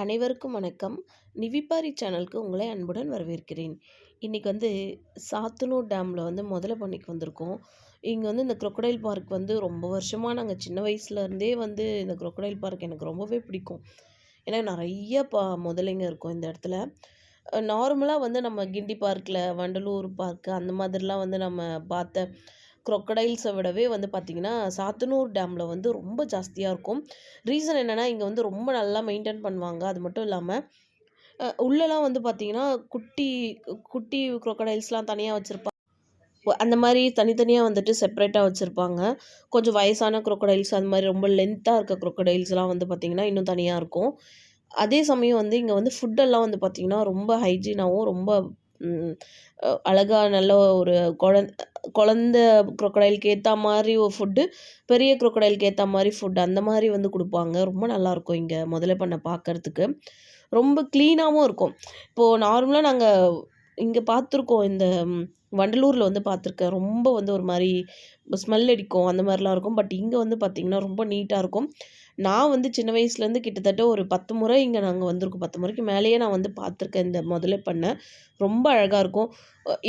அனைவருக்கும் வணக்கம். நிவிப்பாரி சேனலுக்கு உங்களை அன்புடன் வரவேற்கிறேன். இன்றைக்கி வந்து சாத்தனூர் டேமில் வந்து முதல பண்ணிக்கு வந்திருக்கோம். இங்கே வந்து இந்த crocodile பார்க் வந்து ரொம்ப வருஷமாக நாங்கள் சின்ன வயசுலேருந்தே வந்து இந்த crocodile பார்க் எனக்கு ரொம்பவே பிடிக்கும். ஏன்னா நிறைய பா முதலைங்க இருக்கும் இந்த இடத்துல. நார்மலாக வந்து நம்ம கிண்டி பார்க்கில் வண்டலூர் பார்க்கு அந்த மாதிரிலாம் வந்து நம்ம பார்த்த crocodiles-அ விடவே வந்து பார்த்திங்கன்னா சாத்தனூர் டேமில் வந்து ரொம்ப ஜாஸ்தியாக இருக்கும். ரீசன் என்னென்னா இங்கே வந்து ரொம்ப நல்லா மெயின்டைன் பண்ணுவாங்க. அது மட்டும் இல்லாமல் உள்ளலாம் வந்து பார்த்திங்கன்னா குட்டி குட்டி க்ரொக்கடைல்ஸ்லாம் தனியாக வச்சுருப்பாங்க அந்த மாதிரி தனித்தனியாக வந்துட்டு செப்பரேட்டாக வச்சுருப்பாங்க. கொஞ்சம் வயசான crocodiles அந்த மாதிரி ரொம்ப லென்த்தாக இருக்க crocodiles-லாம் வந்து பார்த்திங்கன்னா இன்னும் தனியாக இருக்கும். அதே சமயம் வந்து இங்கே வந்து ஃபுட்டெல்லாம் வந்து பார்த்திங்கன்னா ரொம்ப ஹைஜீனாகவும் ரொம்ப அழகாக நல்ல ஒரு குழந் குழந்த க்ரொக்கடைலுக்கு ஏற்ற மாதிரி ஒரு ஃபுட்டு பெரிய க்ரொக்கடைலுக்கு ஏற்ற மாதிரி ஃபுட் அந்த மாதிரி வந்து கொடுப்பாங்க. ரொம்ப நல்லாயிருக்கும் இங்கே முதல்ல பண்ண பார்க்கறதுக்கு ரொம்ப க்ளீனாகவும் இருக்கும். இப்போது நார்மலாக நாங்கள் இங்கே பார்த்துருக்கோம் இந்த வண்டலூரில் வந்து பார்த்துருக்கேன் ரொம்ப வந்து ஒரு மாதிரி ஸ்மெல் அடிக்கும். அந்த மாதிரிலாம் இருக்கும். பட் இங்கே வந்து பார்த்திங்கன்னா ரொம்ப நீட்டாக இருக்கும். நான் வந்து சின்ன வயசுலேருந்து கிட்டத்தட்ட ஒரு பத்து முறை இங்கே நாங்கள் வந்திருக்கோம். பத்து முறைக்கு மேலேயே நான் வந்து பார்த்துருக்கேன் இந்த முதலை பண்ணை. ரொம்ப அழகாக இருக்கும்.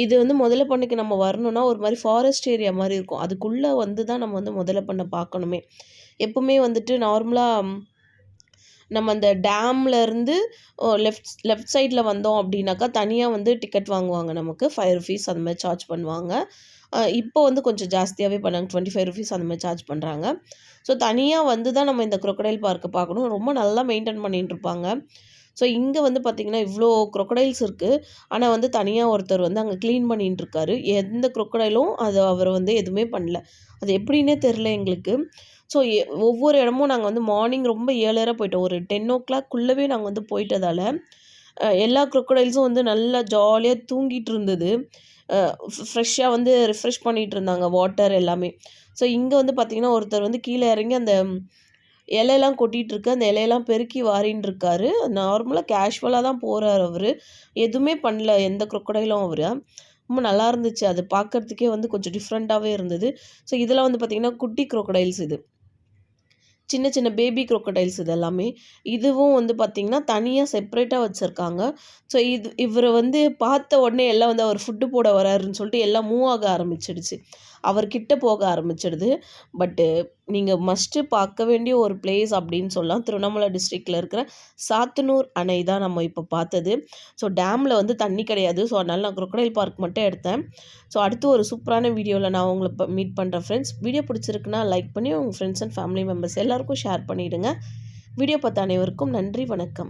இது வந்து முதலை பண்ணைக்கு நம்ம வரணும்னா ஒரு மாதிரி ஃபாரஸ்ட் ஏரியா மாதிரி இருக்கும். அதுக்குள்ளே வந்து தான் நம்ம வந்து முதலை பண்ணை பார்க்கணுமே எப்பவுமே வந்துட்டு நார்மலாக நம்ம அந்த டேம்லேருந்து லெஃப்ட் லெஃப்ட் சைடில் வந்தோம் அப்படின்னாக்கா தனியாக வந்து டிக்கெட் வாங்குவாங்க நமக்கு. ஃபைவ் ருபீஸ் அந்த மாதிரி சார்ஜ் பண்ணுவாங்க. இப்போ வந்து கொஞ்சம் ஜாஸ்தியாகவே பண்ணாங்க. டுவெண்ட்டி ஃபைவ் ருபீஸ் அந்த மாதிரி சார்ஜ் பண்ணுறாங்க ஸோ தனியாக வந்து தான் நம்ம இந்த குரொக்கடைல் பார்க்கை பார்க்கணும். ரொம்ப நல்லா மெயின்டைன் பண்ணிகிட்டு இருப்பாங்க. ஸோ இங்கே வந்து பார்த்திங்கன்னா இவ்வளோ க்ரொக்கடைல்ஸ் இருக்குது ஆனால் வந்து தனியாக ஒருத்தர் வந்து அங்கே க்ளீன் பண்ணிகிட்டு இருக்காரு எந்த க்ரொக்கடைலும் அது அவர் வந்து எதுவுமே பண்ணல. அது எப்படின்னே தெரில எங்களுக்கு. ஸோ ஒவ்வொரு இடமும் நாங்கள் வந்து மார்னிங் ரொம்ப ஏழரை போயிட்டோம். ஒரு டென் ஓ கிளாக்குள்ளவே நாங்கள் வந்து போயிட்டதால் எல்லா க்ரொக்கடைல்ஸும் வந்து நல்லா ஜாலியாக தூங்கிட்டு இருந்தது ஃப்ரெஷ்ஷாக வந்து ரிஃப்ரெஷ் பண்ணிகிட்டு இருந்தாங்க வாட்டர் எல்லாமே. ஸோ இங்கே வந்து பார்த்திங்கன்னா ஒருத்தர் வந்து கீழே இறங்கி அந்த இலையெல்லாம் கொட்டிகிட்டு இருக்கு அந்த இலையெல்லாம் பெருக்கி வாரின்னு இருக்காரு நார்மலாக கேஷுவலாக தான் போகிறார் அவர். எதுவுமே பண்ணல. எந்த குரொக்கடையிலும் அவர். ரொம்ப நல்லா இருந்துச்சு. அது பார்க்கறதுக்கே வந்து கொஞ்சம் டிஃப்ரெண்ட்டாகவே இருந்தது. ஸோ இதெல்லாம் வந்து பார்த்திங்கன்னா குட்டி குரொக்கடைல்ஸ் இது. சின்ன சின்ன பேபி crocodiles இது எல்லாமே இதுவும் வந்து பார்த்திங்கன்னா தனியாக செப்பரேட்டாக வச்சுருக்காங்க. ஸோ இது இவரை வந்து பார்த்த உடனே எல்லாம் வந்து அவர் ஃபுட்டு போட வராருன்னு சொல்லிட்டு எல்லாம் மூவ் ஆக ஆரம்பிச்சிடுச்சு. அவர்கிட்ட போக ஆரம்பிச்சிடுது. பட்டு நீங்கள் மஸ்ட்டு பார்க்க வேண்டிய ஒரு பிளேஸ் அப்படின்னு சொல்லலாம். திருவண்ணாமலை டிஸ்ட்ரிக்டில் இருக்கிற சாத்தனூர் அணை தான் நம்ம இப்போ பார்த்தது. ஸோ டேமில் வந்து தண்ணி கிடையாது. ஸோ அதனால் நான் குரொக்கடைல் பார்க் மட்டும் எடுத்தேன். ஸோ அடுத்து ஒரு சூப்பரான வீடியோவில் நான் உங்களை மீட் பண்ணுறேன் ஃப்ரெண்ட்ஸ் வீடியோ பிடிச்சிருக்குன்னா லைக் பண்ணி உங்கள் ஃப்ரெண்ட்ஸ் அண்ட் ஃபேமிலி மெம்பர்ஸ் எல்லாருக்கும் ஷேர் பண்ணிவிடுங்க வீடியோ பார்த்த அனைவருக்கும் நன்றி வணக்கம்.